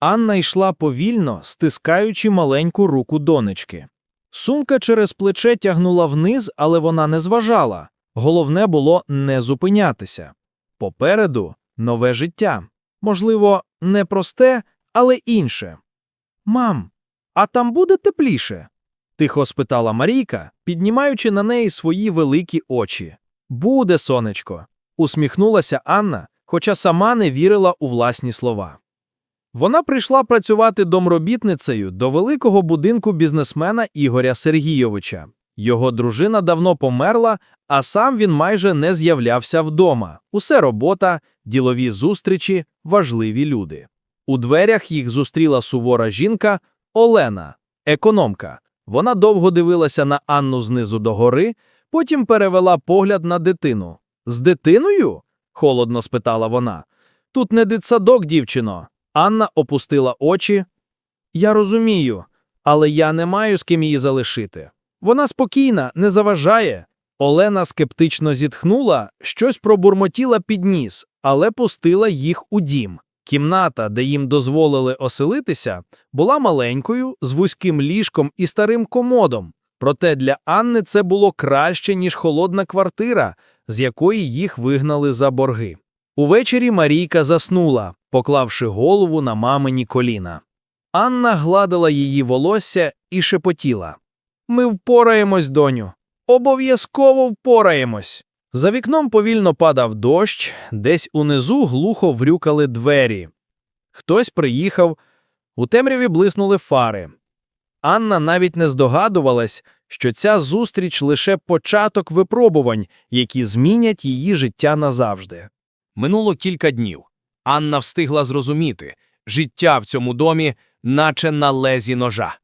Анна йшла повільно, стискаючи маленьку руку донечки. Сумка через плече тягнула вниз, але вона не зважала. Головне було не зупинятися. Попереду нове життя. Можливо, не просте, але інше. Мам, а там буде тепліше? тихо спитала Марійка, піднімаючи на неї свої великі очі. Буде, сонечко, усміхнулася Анна, хоча сама не вірила у власні слова. Вона прийшла працювати домробітницею до великого будинку бізнесмена Ігоря Сергійовича. Його дружина давно померла, а сам він майже не з'являвся вдома. Усе робота, ділові зустрічі, важливі люди. У дверях їх зустріла сувора жінка Олена, економка. Вона довго дивилася на Анну знизу догори, потім перевела погляд на дитину. З дитиною? холодно спитала вона. Тут не дитсадок, дівчино. Анна опустила очі. Я розумію, але я не маю з ким її залишити. Вона спокійна, не заважає. Олена скептично зітхнула, щось пробурмотіла під ніс, але пустила їх у дім. Кімната, де їм дозволили оселитися, була маленькою, з вузьким ліжком і старим комодом. Проте для Анни це було краще, ніж холодна квартира, з якої їх вигнали за борги. Увечері Марійка заснула, поклавши голову на мамині коліна. Анна гладила її волосся і шепотіла. Ми впораємось, доню. Обов'язково впораємось. За вікном повільно падав дощ, десь унизу глухо врюкали двері. Хтось приїхав, у темряві блиснули фари. Анна навіть не здогадувалась, що ця зустріч лише початок випробувань, які змінять її життя назавжди. Минуло кілька днів. Анна встигла зрозуміти, життя в цьому домі, наче на лезі ножа.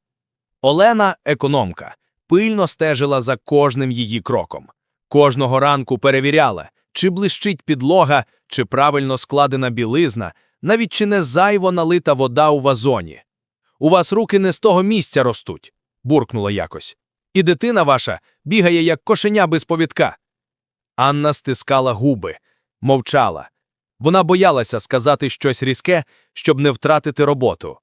Олена, економка, пильно стежила за кожним її кроком. Кожного ранку перевіряла, чи блищить підлога, чи правильно складена білизна, навіть чи не зайво налита вода у вазоні. У вас руки не з того місця ростуть, буркнула якось. І дитина ваша бігає, як кошеня без повідка. Анна стискала губи, мовчала. Вона боялася сказати щось різке, щоб не втратити роботу.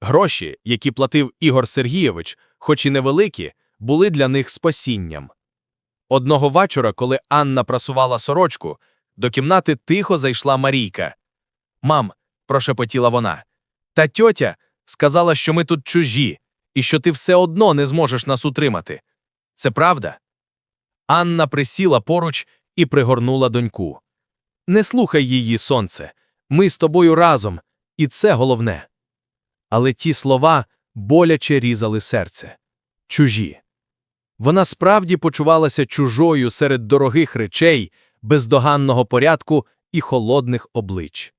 Гроші, які платив Ігор Сергійович, хоч і невеликі, були для них спасінням. Одного вечора, коли Анна прасувала сорочку, до кімнати тихо зайшла Марійка. Мам, прошепотіла вона, та тьотя сказала, що ми тут чужі, і що ти все одно не зможеш нас утримати. Це правда? Анна присіла поруч і пригорнула доньку. Не слухай її, сонце. Ми з тобою разом, і це головне. Але ті слова боляче різали серце. Чужі. Вона справді почувалася чужою серед дорогих речей, бездоганного порядку і холодних облич.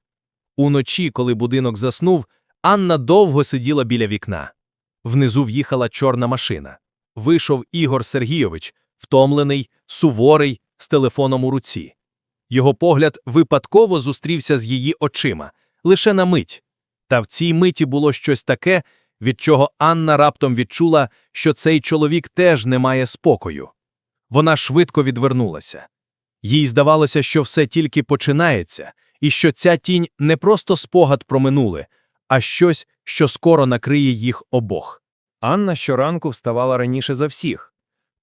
Уночі, коли будинок заснув, Анна довго сиділа біля вікна. Внизу в'їхала чорна машина. Вийшов Ігор Сергійович, втомлений, суворий, з телефоном у руці. Його погляд випадково зустрівся з її очима, лише на мить. Та в цій миті було щось таке, від чого Анна раптом відчула, що цей чоловік теж не має спокою. Вона швидко відвернулася. Їй здавалося, що все тільки починається, і що ця тінь не просто спогад про минуле, а щось, що скоро накриє їх обох. Анна щоранку вставала раніше за всіх.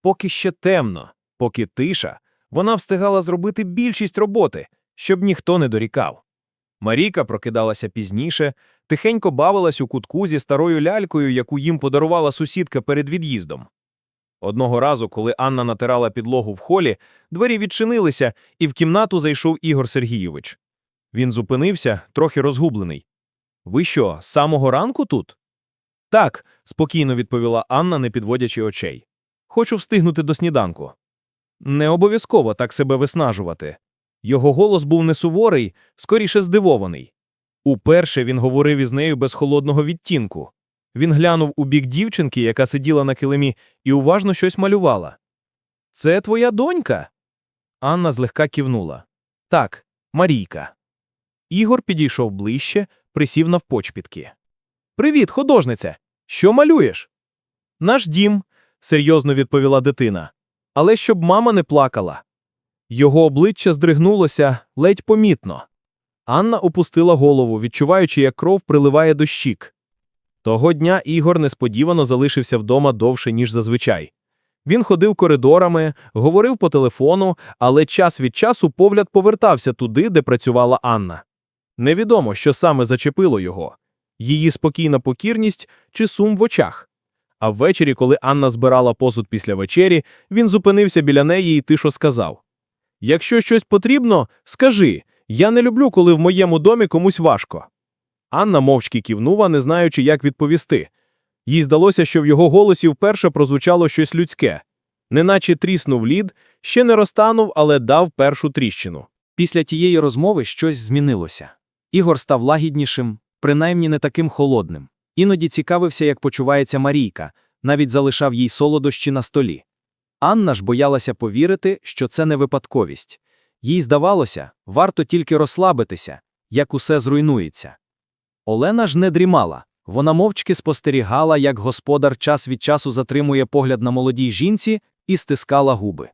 Поки ще темно, поки тиша, вона встигала зробити більшість роботи, щоб ніхто не дорікав. Марійка прокидалася пізніше, тихенько бавилась у кутку зі старою лялькою, яку їм подарувала сусідка перед від'їздом. Одного разу, коли Анна натирала підлогу в холі, двері відчинилися, і в кімнату зайшов Ігор Сергійович. Він зупинився, трохи розгублений. Ви що, з самого ранку тут? Так, спокійно відповіла Анна, не підводячи очей. Хочу встигнути до сніданку. Не обов'язково так себе виснажувати. Його голос був не суворий, скоріше здивований. Уперше він говорив із нею без холодного відтінку. Він глянув у бік дівчинки, яка сиділа на килимі, і уважно щось малювала. Це твоя донька? Анна злегка кивнула. Так, Марійка. Ігор підійшов ближче, присів навпочпітки. Привіт, художниця. Що малюєш? Наш дім, серйозно відповіла дитина. Але щоб мама не плакала. Його обличчя здригнулося ледь помітно. Анна опустила голову, відчуваючи, як кров приливає до щік. Того дня Ігор несподівано залишився вдома довше, ніж зазвичай. Він ходив коридорами, говорив по телефону, але час від часу погляд повертався туди, де працювала Анна. Невідомо, що саме зачепило його її спокійна покірність чи сум в очах. А ввечері, коли Анна збирала посуд після вечері, він зупинився біля неї і тихо сказав: Якщо щось потрібно, скажи я не люблю, коли в моєму домі комусь важко. Анна мовчки кивнула, не знаючи, як відповісти. Їй здалося, що в його голосі вперше прозвучало щось людське. Неначе тріснув лід, ще не розтанув, але дав першу тріщину. Після тієї розмови щось змінилося. Ігор став лагіднішим, принаймні не таким холодним. Іноді цікавився, як почувається Марійка, навіть залишав їй солодощі на столі. Анна ж боялася повірити, що це не випадковість. Їй здавалося, варто тільки розслабитися, як усе зруйнується. Олена ж не дрімала. Вона мовчки спостерігала, як господар час від часу затримує погляд на молодій жінці і стискала губи.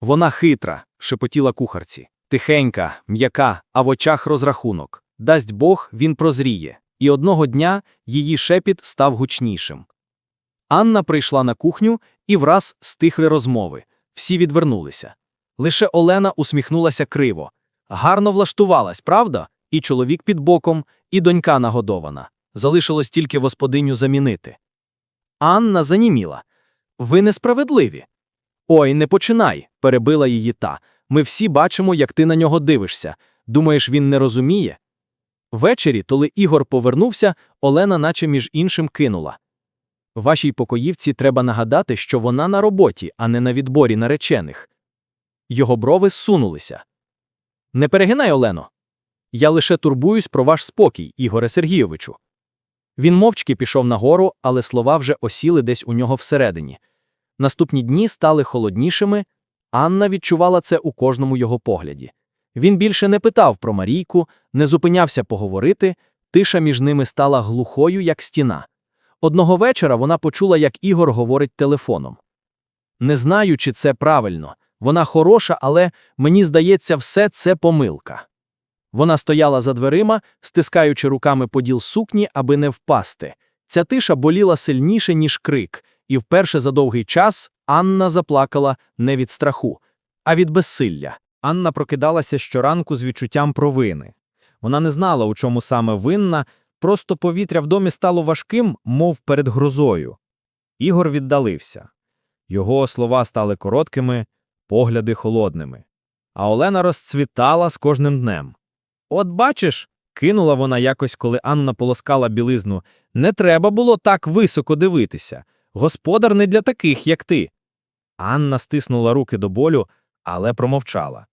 Вона хитра, шепотіла кухарці, тихенька, м'яка, а в очах розрахунок. Дасть Бог, він прозріє, і одного дня її шепіт став гучнішим. Анна прийшла на кухню і враз стихли розмови. Всі відвернулися. Лише Олена усміхнулася криво. Гарно влаштувалась, правда? І чоловік під боком, і донька нагодована. Залишилось тільки господиню замінити. Анна заніміла. Ви несправедливі. Ой, не починай, перебила її та. Ми всі бачимо, як ти на нього дивишся. Думаєш, він не розуміє? Ввечері, коли Ігор повернувся, Олена наче між іншим кинула. Вашій покоївці треба нагадати, що вона на роботі, а не на відборі наречених. Його брови зсунулися. Не перегинай, Олено. Я лише турбуюсь про ваш спокій, Ігоре Сергійовичу. Він мовчки пішов нагору, але слова вже осіли десь у нього всередині. Наступні дні стали холоднішими, Анна відчувала це у кожному його погляді. Він більше не питав про Марійку, не зупинявся поговорити, тиша між ними стала глухою, як стіна. Одного вечора вона почула, як Ігор говорить телефоном. Не знаю, чи це правильно. Вона хороша, але мені здається, все це помилка. Вона стояла за дверима, стискаючи руками поділ сукні, аби не впасти. Ця тиша боліла сильніше, ніж крик, і вперше за довгий час Анна заплакала не від страху, а від безсилля. Анна прокидалася щоранку з відчуттям провини. Вона не знала, у чому саме винна, просто повітря в домі стало важким, мов перед грозою. Ігор віддалився. Його слова стали короткими, погляди холодними. А Олена розцвітала з кожним днем. От бачиш, кинула вона якось, коли Анна полоскала білизну. Не треба було так високо дивитися. Господар не для таких, як ти. Анна стиснула руки до болю, але промовчала.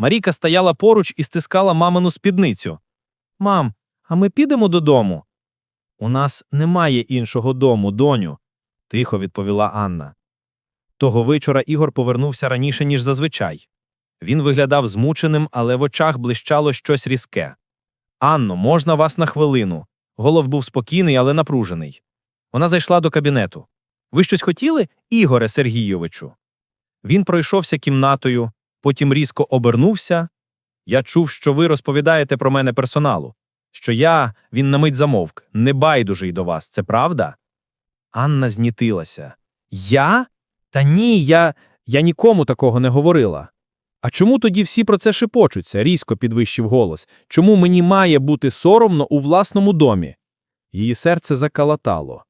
Маріка стояла поруч і стискала мамину спідницю. Мам, а ми підемо додому? У нас немає іншого дому, доню, тихо відповіла Анна. Того вечора Ігор повернувся раніше, ніж зазвичай. Він виглядав змученим, але в очах блищало щось різке. Анно, можна вас на хвилину? Голов був спокійний, але напружений. Вона зайшла до кабінету. Ви щось хотіли, Ігоре Сергійовичу? Він пройшовся кімнатою, потім різко обернувся. Я чув, що ви розповідаєте про мене персоналу, що я, він на мить замовк, не байдужий до вас, це правда? Анна знітилася. Я? Та ні, я, я нікому такого не говорила. А чому тоді всі про це шепочуться? різко підвищив голос. Чому мені має бути соромно у власному домі? Її серце закалатало.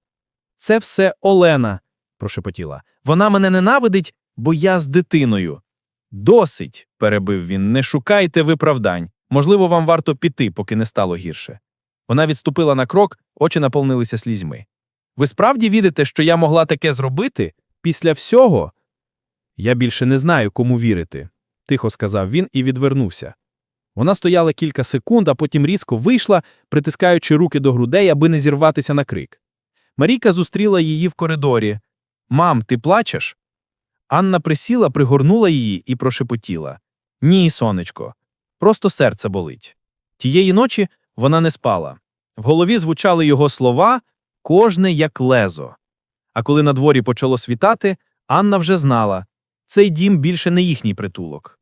Це все Олена, прошепотіла. Вона мене ненавидить, бо я з дитиною. Досить, перебив він, не шукайте виправдань. Можливо, вам варто піти, поки не стало гірше. Вона відступила на крок, очі наповнилися слізьми. Ви справді відите, що я могла таке зробити після всього? Я більше не знаю, кому вірити, тихо сказав він і відвернувся. Вона стояла кілька секунд, а потім різко вийшла, притискаючи руки до грудей, аби не зірватися на крик. Марійка зустріла її в коридорі. Мам, ти плачеш? Анна присіла, пригорнула її і прошепотіла. Ні, сонечко, просто серце болить. Тієї ночі вона не спала. В голові звучали його слова, кожне як лезо. А коли на дворі почало світати, Анна вже знала цей дім більше не їхній притулок.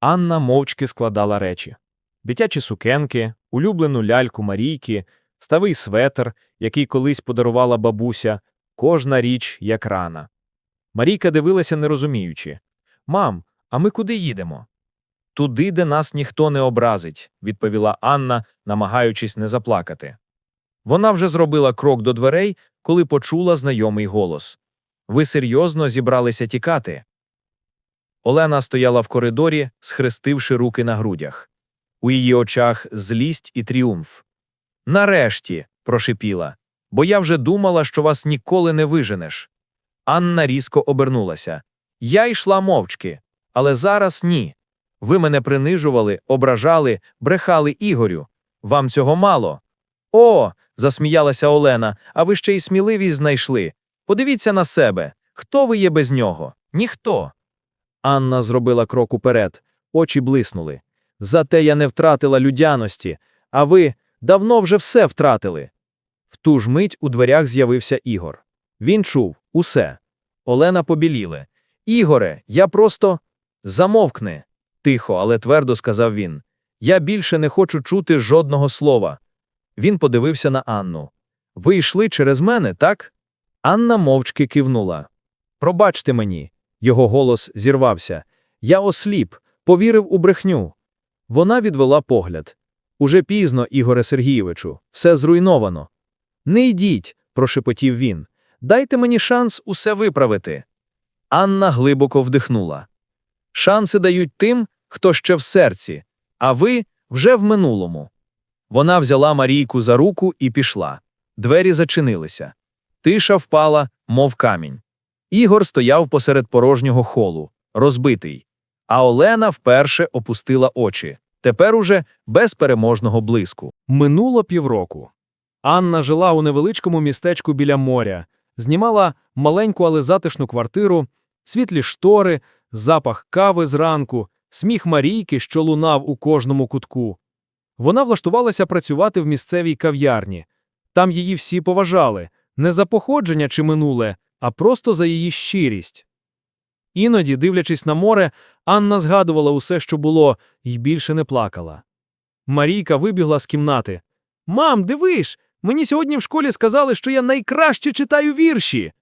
Анна мовчки складала речі. Дитячі сукенки, улюблену ляльку Марійки, ставий светр, який колись подарувала бабуся, кожна річ як рана. Марійка дивилася, не розуміючи. Мам, а ми куди їдемо? Туди, де нас ніхто не образить, відповіла Анна, намагаючись не заплакати. Вона вже зробила крок до дверей, коли почула знайомий голос. Ви серйозно зібралися тікати? Олена стояла в коридорі, схрестивши руки на грудях. У її очах злість і тріумф. Нарешті, прошипіла, бо я вже думала, що вас ніколи не виженеш. Анна різко обернулася. Я йшла мовчки, але зараз ні. Ви мене принижували, ображали, брехали Ігорю. Вам цього мало. О, засміялася Олена, а ви ще й сміливість знайшли. Подивіться на себе. Хто ви є без нього? Ніхто. Анна зробила крок уперед, очі блиснули. Зате я не втратила людяності, а ви давно вже все втратили. В ту ж мить у дверях з'явився Ігор. Він чув усе. Олена побіліли. Ігоре, я просто замовкни, тихо, але твердо сказав він. Я більше не хочу чути жодного слова. Він подивився на Анну. Ви йшли через мене, так? Анна мовчки кивнула. Пробачте мені. Його голос зірвався. Я осліп, повірив у брехню. Вона відвела погляд. Уже пізно, Ігоре Сергійовичу, все зруйновано. Не йдіть, прошепотів він. Дайте мені шанс усе виправити. Анна глибоко вдихнула. Шанси дають тим, хто ще в серці, а ви вже в минулому. Вона взяла Марійку за руку і пішла. Двері зачинилися. Тиша впала, мов камінь. Ігор стояв посеред порожнього холу, розбитий. А Олена вперше опустила очі, тепер уже без переможного блиску. Минуло півроку. Анна жила у невеличкому містечку біля моря, знімала маленьку, але затишну квартиру, світлі штори, запах кави зранку, сміх Марійки, що лунав у кожному кутку. Вона влаштувалася працювати в місцевій кав'ярні. Там її всі поважали не за походження чи минуле, а просто за її щирість. Іноді, дивлячись на море, Анна згадувала усе, що було, і більше не плакала. Марійка вибігла з кімнати. Мам, дивиш, мені сьогодні в школі сказали, що я найкраще читаю вірші.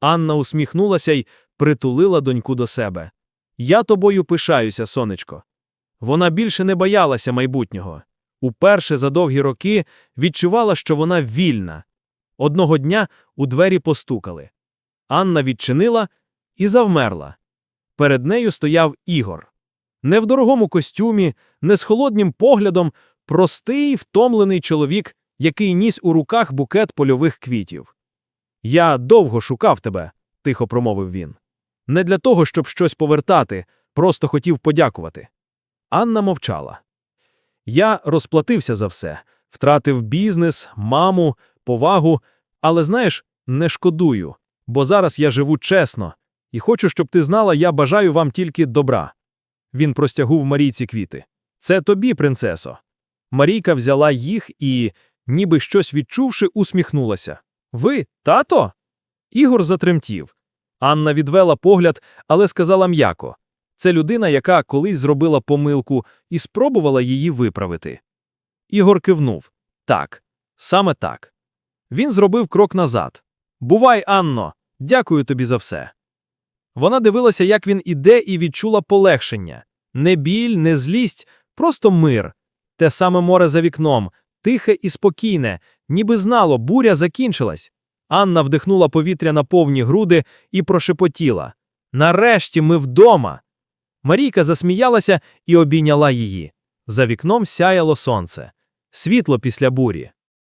Анна усміхнулася й притулила доньку до себе. Я тобою пишаюся, сонечко. Вона більше не боялася майбутнього. Уперше за довгі роки відчувала, що вона вільна. Одного дня у двері постукали. Анна відчинила і завмерла. Перед нею стояв Ігор. Не в дорогому костюмі, не з холоднім поглядом, простий, втомлений чоловік, який ніс у руках букет польових квітів. Я довго шукав тебе, тихо промовив він. Не для того, щоб щось повертати, просто хотів подякувати. Анна мовчала. Я розплатився за все, втратив бізнес, маму, повагу, але знаєш, не шкодую, бо зараз я живу чесно, і хочу, щоб ти знала, я бажаю вам тільки добра. Він простягув Марійці квіти. Це тобі, принцесо. Марійка взяла їх і, ніби щось відчувши, усміхнулася. Ви, тато? Ігор затремтів. Анна відвела погляд, але сказала м'яко. Це людина, яка колись зробила помилку і спробувала її виправити. Ігор кивнув. Так, саме так. Він зробив крок назад. Бувай, Анно, дякую тобі за все. Вона дивилася, як він іде, і відчула полегшення. Не біль, не злість, просто мир. Те саме море за вікном, тихе і спокійне, ніби знало, буря закінчилась. Анна вдихнула повітря на повні груди і прошепотіла. Нарешті ми вдома. Марійка засміялася і обійняла її. За вікном сяяло сонце. Світло після бурі.